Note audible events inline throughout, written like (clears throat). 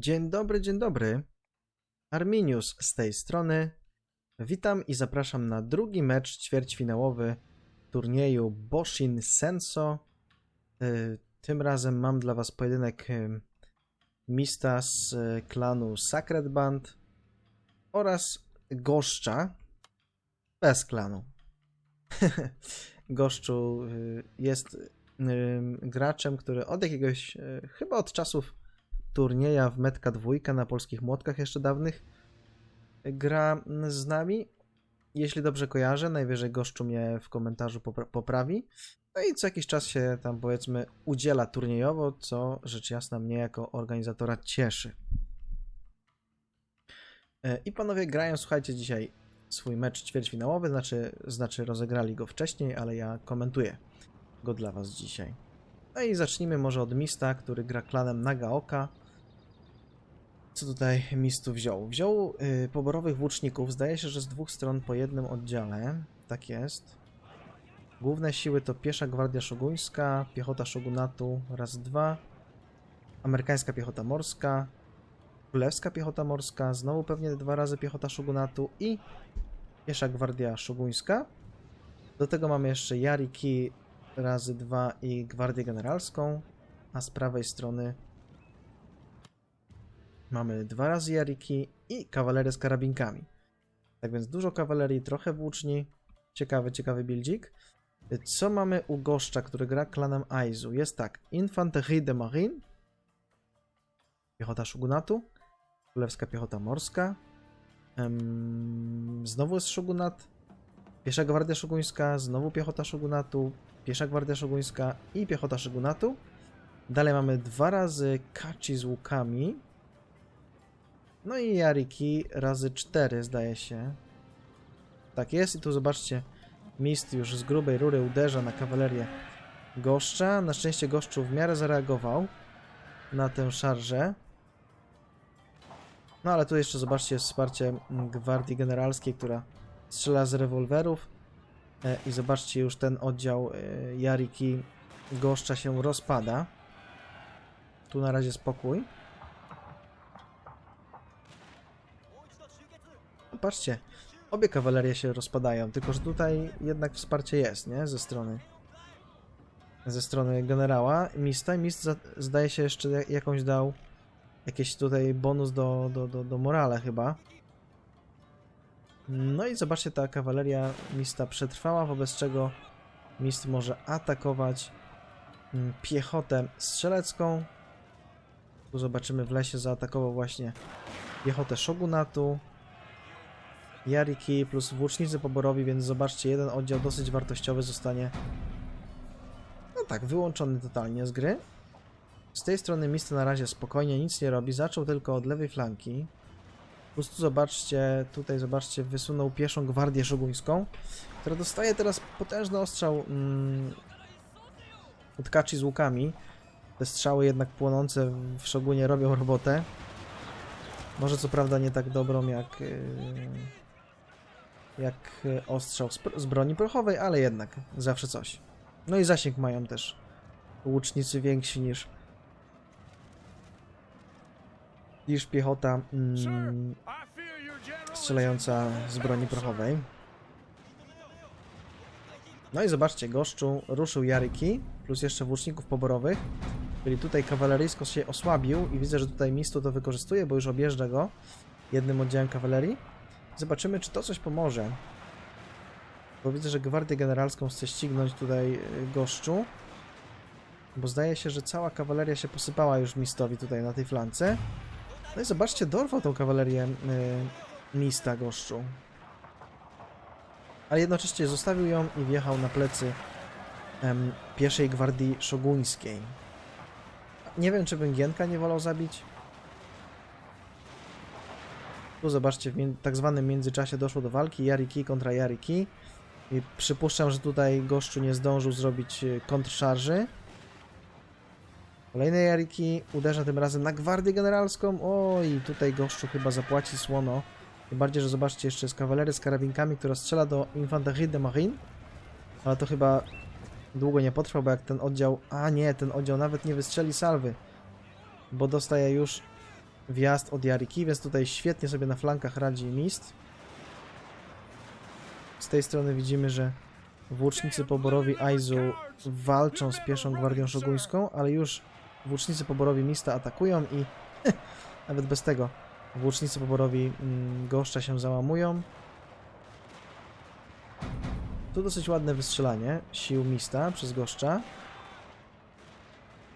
Dzień dobry, dzień dobry. Arminius z tej strony. Witam i zapraszam na drugi mecz ćwierćfinałowy turnieju Boshin Senso. Y, Tym razem mam dla Was pojedynek y, Mista z y, klanu Sacred Band oraz Goszcza bez klanu. (laughs) Goszczu jest graczem, który od jakiegoś, chyba od czasów turnieja w Metka dwójka na polskich młotkach jeszcze dawnych gra z nami. Jeśli dobrze kojarzę, najwyżej goszczu mnie w komentarzu popra- poprawi. No i co jakiś czas się tam powiedzmy udziela turniejowo, co rzecz jasna mnie jako organizatora cieszy. E, I panowie grają, słuchajcie, dzisiaj swój mecz ćwierćfinałowy, znaczy, znaczy rozegrali go wcześniej, ale ja komentuję go dla was dzisiaj. No i zacznijmy może od Mista, który gra klanem Nagaoka. Co tutaj Mistu wziął? Wziął y, poborowych włóczników, zdaje się, że z dwóch stron po jednym oddziale. Tak jest. Główne siły to piesza gwardia szoguńska, piechota szogunatu raz, dwa, amerykańska piechota morska, królewska piechota morska, znowu pewnie dwa razy piechota szogunatu i piesza gwardia szoguńska. Do tego mamy jeszcze Yariki razy dwa i gwardię generalską, a z prawej strony mamy dwa razy Yariki i kawalerię z karabinkami. Tak więc dużo kawalerii, trochę włóczni. Ciekawy, ciekawy buildzik. Co mamy u goszcza, który gra klanem Aizu? Jest tak, Infanterie de Marine, piechota szogunatu, królewska piechota morska, znowu jest szogunat, piesza gwardia szoguńska, znowu piechota szogunatu, piesza gwardia szoguńska i piechota szogunatu. Dalej mamy dwa razy kaci z łukami. No i Yariki razy cztery zdaje się. Tak jest i tu zobaczcie, Mist już z grubej rury uderza na kawalerię Goszcza. Na szczęście Goszczu w miarę zareagował na tę szarżę. No ale tu jeszcze zobaczcie wsparcie gwardii generalskiej, która strzela z rewolwerów. E, I zobaczcie już ten oddział e, Jariki Goszcza się rozpada. Tu na razie spokój. Patrzcie, obie kawalerie się rozpadają, tylko że tutaj jednak wsparcie jest, nie? Ze strony ze strony generała. Mista Mist zdaje się jeszcze ja- jakąś dał jakiś tutaj bonus do, do, do, do morale chyba. No i zobaczcie, ta kawaleria Mista przetrwała, wobec czego Mist może atakować mm, piechotę strzelecką. Tu zobaczymy w lesie zaatakował właśnie piechotę Shogunatu. Yariki plus włócznicy poborowi, więc zobaczcie, jeden oddział dosyć wartościowy zostanie no tak, wyłączony totalnie z gry. Z tej strony Misty na razie spokojnie nic nie robi, zaczął tylko od lewej flanki. Po prostu zobaczcie, tutaj zobaczcie, wysunął pieszą gwardię szoguńską, która dostaje teraz potężny ostrzał mm, od kaczy z łukami. Te strzały jednak płonące w szogunie robią robotę. Może co prawda nie tak dobrą jak, yy, jak ostrzał z, broni prochowej, ale jednak zawsze coś. No i zasięg mają też łucznicy więksi niż niż piechota mm, strzelająca z broni prochowej. No i zobaczcie, goszczu ruszył Jaryki, plus jeszcze włóczników poborowych. Czyli tutaj kawaleryjsko się osłabił i widzę, że tutaj Mistu to wykorzystuje, bo już objeżdża go jednym oddziałem kawalerii. Zobaczymy, czy to coś pomoże. Bo widzę, że gwardię generalską chce ścignąć tutaj y, goszczu. Bo zdaje się, że cała kawaleria się posypała już Mistowi tutaj na tej flance. No i zobaczcie, dorwał tą kawalerię y, Mista goszczu. Ale jednocześnie zostawił ją i wjechał na plecy em, pieszej gwardii szoguńskiej. Nie wiem, czy Węgienka nie wolał zabić. Tu zobaczcie, w tak zwanym międzyczasie doszło do walki Yariki kontra Yariki. I przypuszczam, że tutaj goszczu nie zdążył zrobić y, kontrszarży. Kolejne Yariki uderza tym razem na gwardię generalską. Oj, tutaj goszczu chyba zapłaci słono. Tym bardziej, że zobaczcie, jeszcze jest kawalery z karabinkami, która strzela do Infanterie de Marine. Ale to chyba długo nie potrwa, bo jak ten oddział... A nie, ten oddział nawet nie wystrzeli salwy. Bo dostaje już wjazd od Jariki, więc tutaj świetnie sobie na flankach radzi Mist. Z tej strony widzimy, że włócznicy poborowi Aizu walczą z pieszą gwardią szoguńską, ale już włócznicy poborowi Mista atakują i (laughs) nawet bez tego włócznicy poborowi mm, goszcza się załamują. Tu dosyć ładne wystrzelanie sił Mista przez goszcza.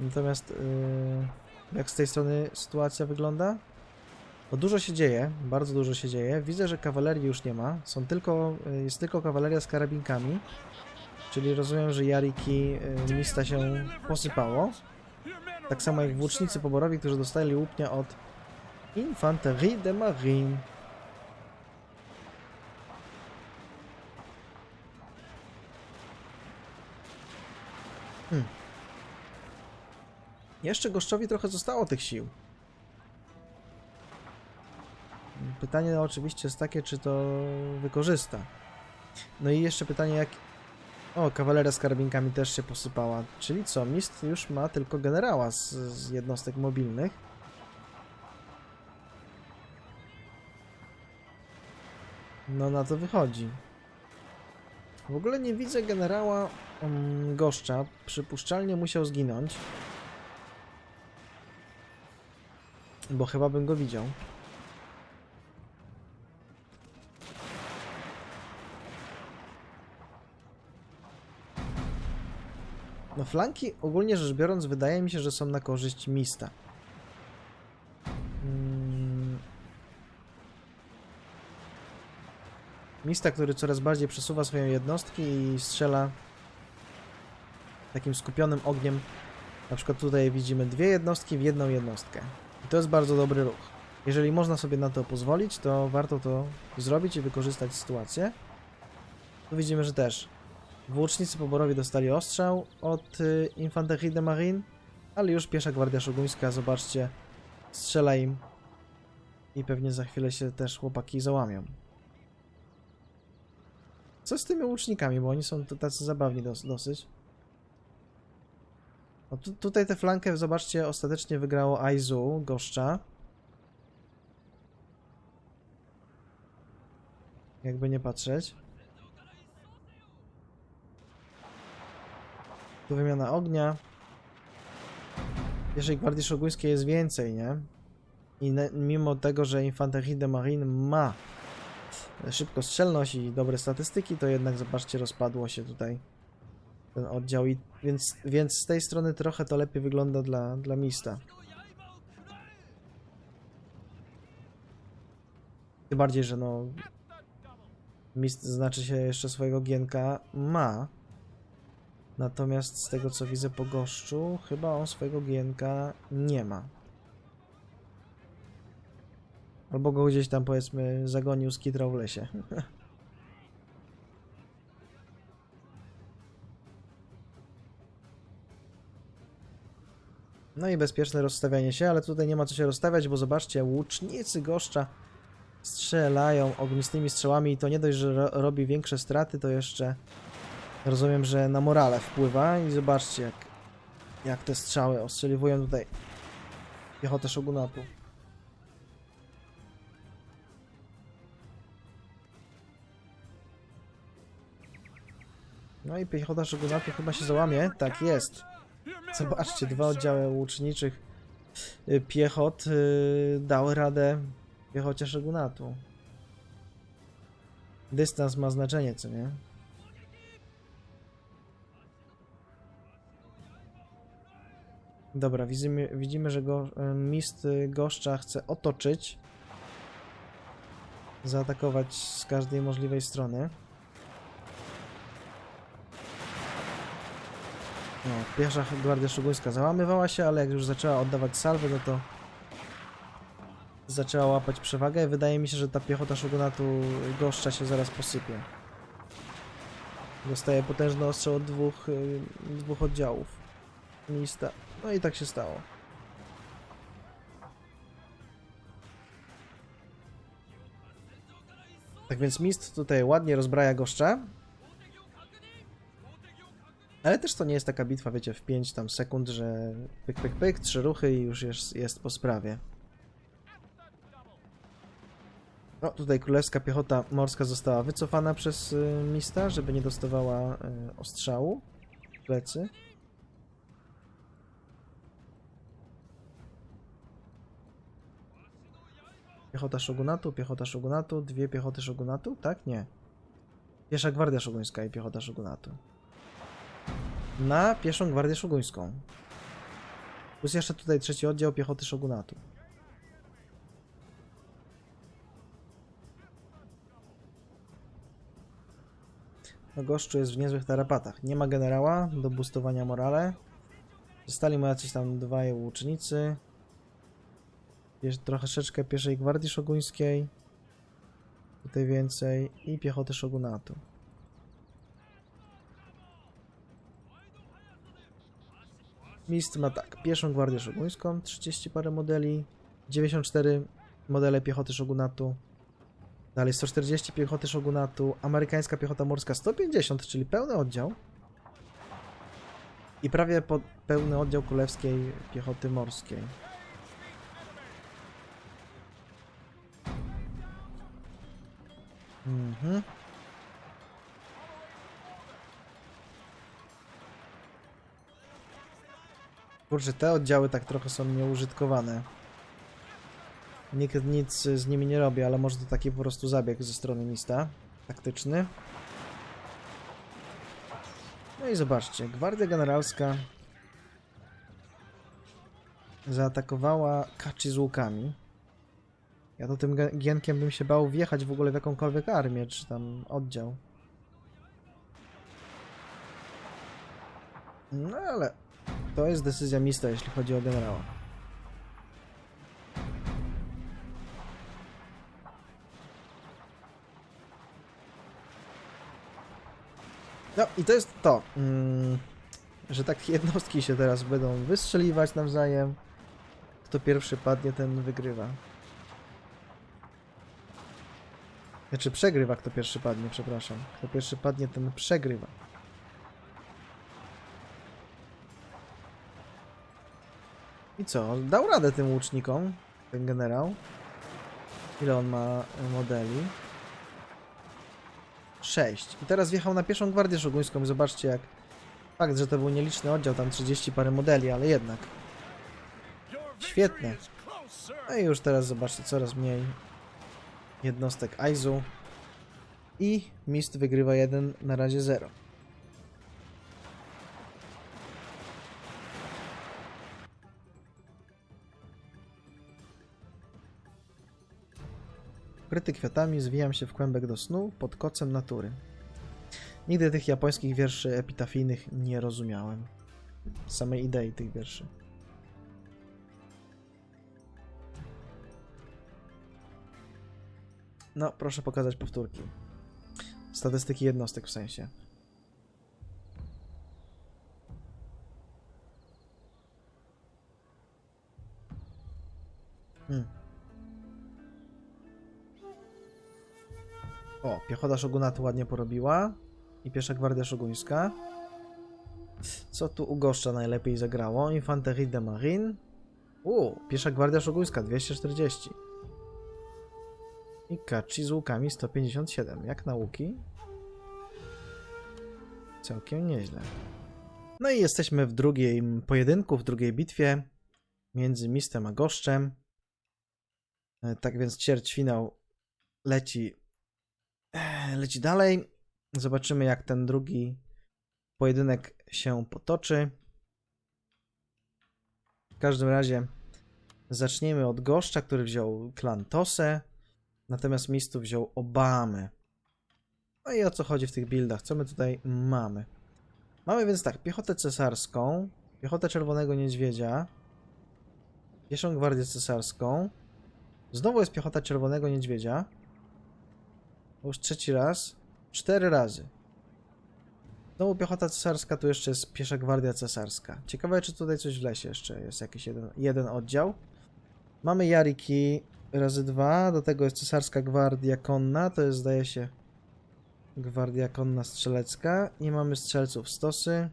Natomiast yy, jak z tej strony sytuacja wygląda? Bo dużo się dzieje, bardzo dużo się dzieje. Widzę, że kawalerii już nie ma. Są tylko, y, jest tylko kawaleria z karabinkami. Czyli rozumiem, że Jariki y, Mista się posypało. Tak samo jak włócznicy poborowi, którzy dostali łupnia od Infanterie de Marine. Hmm. Jeszcze Goszczowi trochę zostało tych sił. Pytanie oczywiście jest takie, czy to wykorzysta. No i jeszcze pytanie, jak... O, kawaleria z karabinkami też się posypała. Czyli co, Mist już ma tylko generała z, z jednostek mobilnych. No na to wychodzi. W ogóle nie widzę generała um, Goszcza. Przypuszczalnie musiał zginąć. Bo chyba bym go widział. No flanki ogólnie rzecz biorąc wydaje mi się, że są na korzyść Mista. Mm. Mista, który coraz bardziej przesuwa swoje jednostki i strzela takim skupionym ogniem. Na przykład tutaj widzimy dwie jednostki w jedną jednostkę. I to jest bardzo dobry ruch. Jeżeli można sobie na to pozwolić, to warto to zrobić i wykorzystać sytuację. Tu widzimy, że też Włócznicy poborowi dostali ostrzał od y, Infanterie de Marine, ale już piesza gwardia szoguńska, zobaczcie, strzela im i pewnie za chwilę się też chłopaki załamią. Co z tymi łucznikami, bo oni są tacy zabawni dos dosyć. No tu, tutaj tę flankę, zobaczcie, ostatecznie wygrało Aizu, goszcza. Jakby nie patrzeć. Wymiana ognia. Pierwszej Gwardii Szoguńskiej jest więcej, nie? I mimo tego, że Infanterie de Marine ma szybkostrzelność i dobre statystyki, to jednak zobaczcie, rozpadło się tutaj ten oddział. I więc, więc z tej strony trochę to lepiej wygląda dla, dla Mista. Tym bardziej, że no Mist znaczy się jeszcze swojego gienka ma. Natomiast z tego co widzę po goszczu, chyba on swojego gienka nie ma. Albo go gdzieś tam powiedzmy zagonił, skitrał w lesie. (laughs) No i bezpieczne rozstawianie się, ale tutaj nie ma co się rozstawiać, bo zobaczcie, łucznicy goszcza strzelają ognistymi strzałami i to nie dość, że ro robi większe straty, to jeszcze Rozumiem, że na morale wpływa i zobaczcie jak, jak te strzały ostrzeliwują tutaj piechotę szogunatu. No i piechota szogunatu chyba się załamie. Tak jest. Zobaczcie, dwa oddziały łuczniczych y, piechot yy, dały radę piechocie szogunatu. Dystans ma znaczenie, co nie? Dobra, widzimy, widzimy że go, e, mist goszcza chce otoczyć. Zaatakować z każdej możliwej strony. No, pierwsza gwardia szoguńska załamywała się, ale jak już zaczęła oddawać salwy, no to zaczęła łapać przewagę. Wydaje mi się, że ta piechota szogunatu goszcza się zaraz posypie. Dostaje potężny ostrzał od dwóch, y, dwóch oddziałów. Mista. No i tak się stało. Tak więc Mist tutaj ładnie rozbraja goszcza. Ale też to nie jest taka bitwa, wiecie, w 5 tam sekund, że pyk, pyk, pyk, trzy ruchy i już jest, jest po sprawie. No, tutaj królewska piechota morska została wycofana przez y, Mista, żeby nie dostawała y, ostrzału w plecy. Piechota szogunatu, piechota szogunatu, dwie piechoty szogunatu, tak? Nie. Piesza gwardia szoguńska i piechota szogunatu. Na pieszą gwardię szoguńską. Plus jeszcze tutaj trzeci oddział piechoty szogunatu. No goszczu jest w niezłych tarapatach. Nie ma generała do boostowania morale. Zostali mu jacyś tam dwaj łucznicy. Jest troszeczkę pierwszej gwardii szoguńskiej. Tutaj więcej. I piechoty szogunatu. Mist ma tak, pierwszą gwardię szoguńską, 30 parę modeli, 94 modele piechoty szogunatu, dalej 140 piechoty szogunatu, amerykańska piechota morska 150, czyli pełny oddział i prawie pełny oddział królewskiej piechoty morskiej. Mhm. Kurczę, te oddziały tak trochę są nieużytkowane. Nikt nic z nimi nie robi, ale może to taki po prostu zabieg ze strony Mista. Taktyczny. No i zobaczcie, Gwardia Generalska zaatakowała Kaczy z łukami. Ja to tym gienkiem bym się bał wjechać w ogóle w jakąkolwiek armię, czy tam oddział. No ale to jest decyzja Mista, jeśli chodzi o generała. No i to jest to, mm, że takie jednostki się teraz będą wystrzeliwać nawzajem. Kto pierwszy padnie, ten wygrywa. Znaczy przegrywa, kto pierwszy padnie, przepraszam. Kto pierwszy padnie, ten przegrywa. I co? Dał radę tym łucznikom, ten generał. Ile on ma e, modeli? 6. I teraz wjechał na pierwszą gwardię szoguńską i zobaczcie jak... Fakt, że to był nieliczny oddział, tam 30 parę modeli, ale jednak. Świetne. No i już teraz zobaczcie, coraz mniej jednostek Aizu. I Mist wygrywa 1, na razie 0. Kryty kwiatami zwijam się w kłębek do snu pod kocem natury. Nigdy tych japońskich wierszy epitafijnych nie rozumiałem. Samej idei tych wierszy. No, proszę pokazać powtórki. Statystyki jednostek w sensie. Hmm. O, piechota szogunatu ładnie porobiła. I pierwsza gwardia szoguńska. Co tu u goszcza najlepiej zagrało? Infanterie de Marine. U, pierwsza gwardia szoguńska 240. I Kachi z łukami 157. Jak nauki? Całkiem nieźle. No i jesteśmy w drugim pojedynku, w drugiej bitwie między Mistem a Goszczem. E, Tak więc ćwierćfinał leci, e, leci dalej. Zobaczymy jak ten drugi pojedynek się potoczy. W każdym razie zaczniemy od Goszcza, który wziął klan Tose. Natomiast Mistu wziął Obamę. No i o co chodzi w tych buildach? Co my tutaj mamy? Mamy więc tak, piechotę cesarską, piechotę Czerwonego Niedźwiedzia, pieszą gwardię cesarską, znowu jest piechota Czerwonego Niedźwiedzia, już trzeci raz, cztery razy. Znowu piechota cesarska, tu jeszcze jest piesza gwardia cesarska. Ciekawe, czy tutaj coś w lesie jeszcze jest, jakiś jeden, jeden oddział. Mamy Jariki razy dwa, do tego jest cesarska gwardia konna, to jest zdaje się gwardia konna strzelecka. Nie mamy strzelców stosy.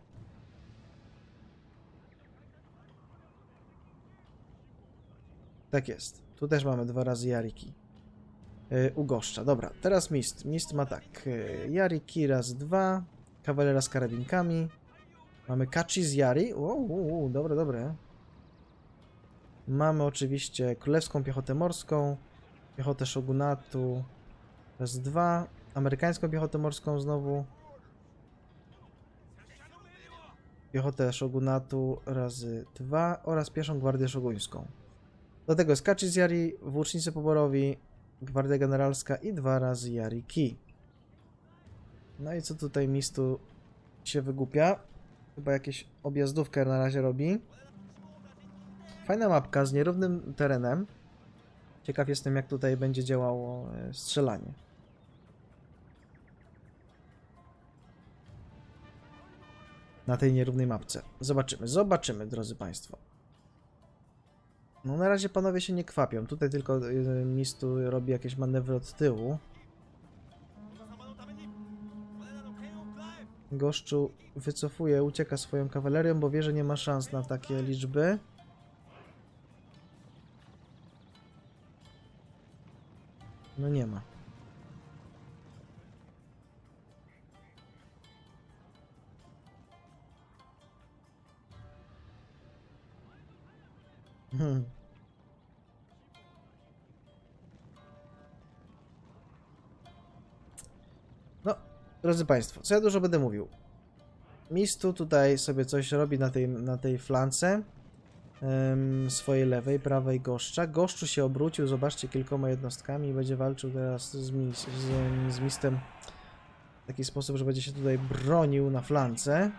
Tak jest. Tu też mamy dwa razy Jariki. y, ugoszcza. Dobra, teraz Mist. Mist ma tak. y, Yari raz, dwa. Kawalera z karabinkami. Mamy Kachi z Yari. Uuu, dobre, dobre. Mamy oczywiście Królewską Piechotę Morską. Piechotę Shogunatu. Raz, dwa. Amerykańską Piechotę Morską znowu. Piechotę Shogunatu razy dwa oraz pieszą Gwardię Szoguńską. Do tego Kachi z Yari, Włócznicy Poborowi, Gwardia Generalska i dwa razy Yari Ki. No i co tutaj Mistu się wygłupia? Chyba jakieś objazdówkę na razie robi. Fajna mapka z nierównym terenem. Ciekaw jestem jak tutaj będzie działało e, strzelanie. Na tej nierównej mapce. Zobaczymy, zobaczymy, drodzy Państwo. No na razie panowie się nie kwapią. Tutaj tylko y, Mistu robi jakieś manewry od tyłu. Goszczu wycofuje, ucieka swoją kawalerią, bo wie, że nie ma szans na takie liczby. Drodzy Państwo, co ja dużo będę mówił. Mistu tutaj sobie coś robi na tej, na tej flance swojej lewej, prawej goszcza. Goszczu się obrócił, zobaczcie, kilkoma jednostkami i będzie walczył teraz z, mis, z, z Mistem w taki sposób, że będzie się tutaj bronił na flance.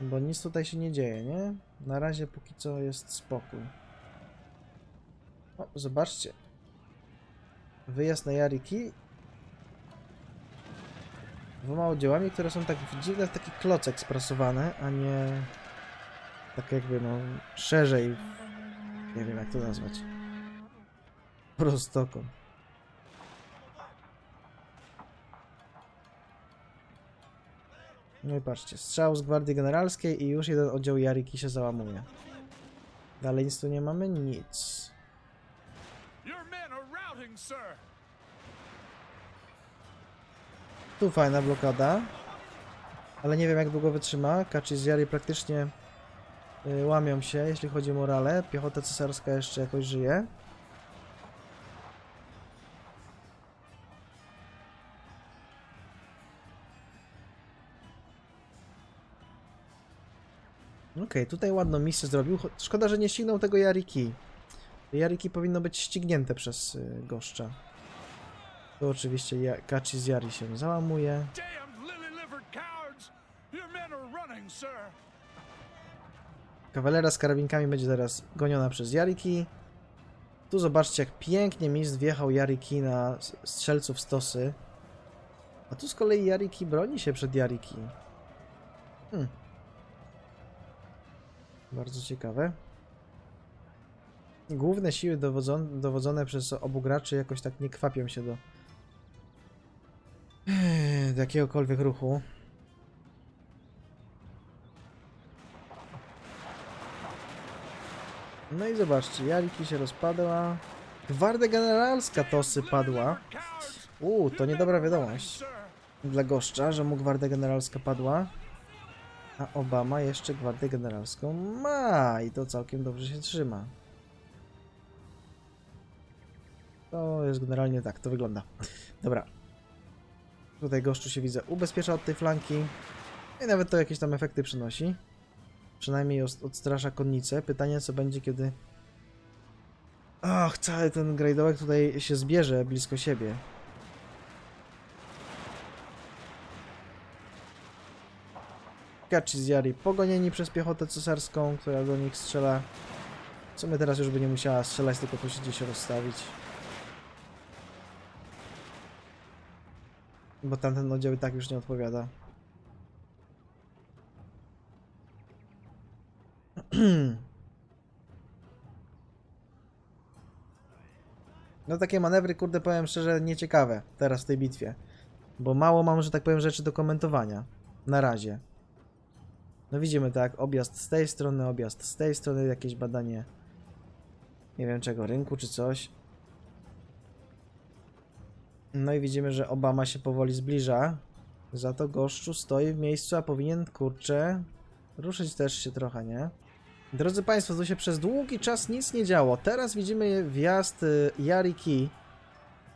Bo nic tutaj się nie dzieje, nie? Na razie póki co jest spokój. O, zobaczcie. Wyjazd na Jariki. Dwoma oddziałami, które są tak dziwne, w taki klocek sprasowane, a nie tak jakby no szerzej. Nie wiem jak to nazwać. Prostokąt. No i patrzcie, strzał z Gwardii Generalskiej i już jeden oddział Jariki się załamuje. Dalej nic tu nie mamy? Nic. Your men are routing, sir. Tu fajna blokada. Ale nie wiem jak długo wytrzyma. Kaczy z Jary praktycznie y, łamią się, jeśli chodzi o morale. Piechota cesarska jeszcze jakoś żyje. Okej, tutaj ładną misję zrobił. Szkoda, że nie ścignął tego Jariki. Jariki powinno być ścignięte przez y, goszcza. Tu oczywiście ja, Kachi z Jari się załamuje. Kawalera z karabinkami będzie teraz goniona przez Jariki. Tu zobaczcie, jak pięknie Mist wjechał Jariki na strzelców stosy. A tu z kolei Jariki broni się przed Jariki. Hmm. Bardzo ciekawe. Główne siły dowodzone, dowodzone przez obu graczy jakoś tak nie kwapią się do, do jakiegokolwiek ruchu. No i zobaczcie, Jariki się rozpadła. Gwardia Generalska Tosy padła. Uuu, to niedobra wiadomość dla goszcza, że mu Gwardia Generalska padła. A Obama jeszcze Gwardię Generalską ma i to całkiem dobrze się trzyma. To jest generalnie tak, to wygląda. Dobra. Tutaj goszczu się widzę ubezpiecza od tej flanki. I nawet to jakieś tam efekty przynosi. Przynajmniej odstrasza konnicę. Pytanie co będzie kiedy... Och, cały ten grajdołek tutaj się zbierze blisko siebie. Kaczy z Jari pogonieni przez piechotę cesarską, która do nich strzela. Co my teraz już by nie musiała strzelać, tylko tu się gdzieś rozstawić. Bo tamten oddział i tak już nie odpowiada. (clears throat) No takie manewry, kurde, powiem szczerze, nieciekawe teraz w tej bitwie. Bo mało mam, że tak powiem, rzeczy do komentowania. Na razie. No widzimy tak, objazd z tej strony, objazd z tej strony, jakieś badanie nie wiem czego, rynku czy coś. No i widzimy, że Obama się powoli zbliża. Za to goszczu stoi w miejscu, a powinien, kurczę, ruszyć też się trochę, nie? Drodzy Państwo, tu się przez długi czas nic nie działo. Teraz widzimy wjazd y, Yariki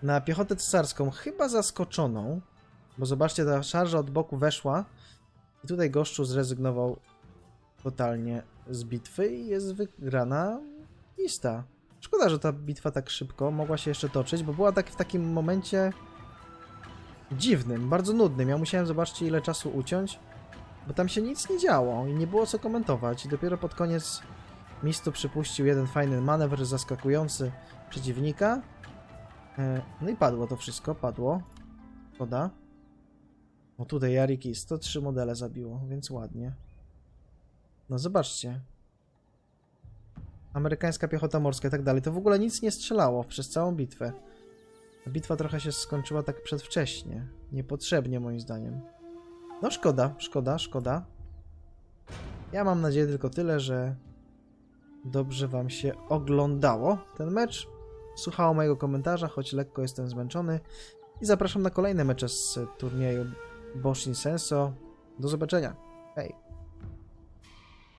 na piechotę cesarską, chyba zaskoczoną, bo zobaczcie, ta szarża od boku weszła i tutaj goszczu zrezygnował totalnie z bitwy i jest wygrana lista. Szkoda, że ta bitwa tak szybko mogła się jeszcze toczyć, bo była tak w takim momencie dziwnym, bardzo nudnym. Ja musiałem zobaczcie ile czasu uciąć, bo tam się nic nie działo i nie było co komentować. I dopiero pod koniec Mistu przypuścił jeden fajny manewr zaskakujący przeciwnika. E, No i padło to wszystko, padło. Szkoda. O tutaj Jariki 103 modele zabiło, więc ładnie. No zobaczcie. Amerykańska piechota morska i tak dalej. To w ogóle nic nie strzelało przez całą bitwę. Bitwa trochę się skończyła tak przedwcześnie. Niepotrzebnie moim zdaniem. No szkoda, szkoda, szkoda. Ja mam nadzieję tylko tyle, że dobrze wam się oglądało ten mecz. Słuchało mojego komentarza, choć lekko jestem zmęczony. I zapraszam na kolejne mecze z turnieju Boshin Senso. Do zobaczenia. Hej.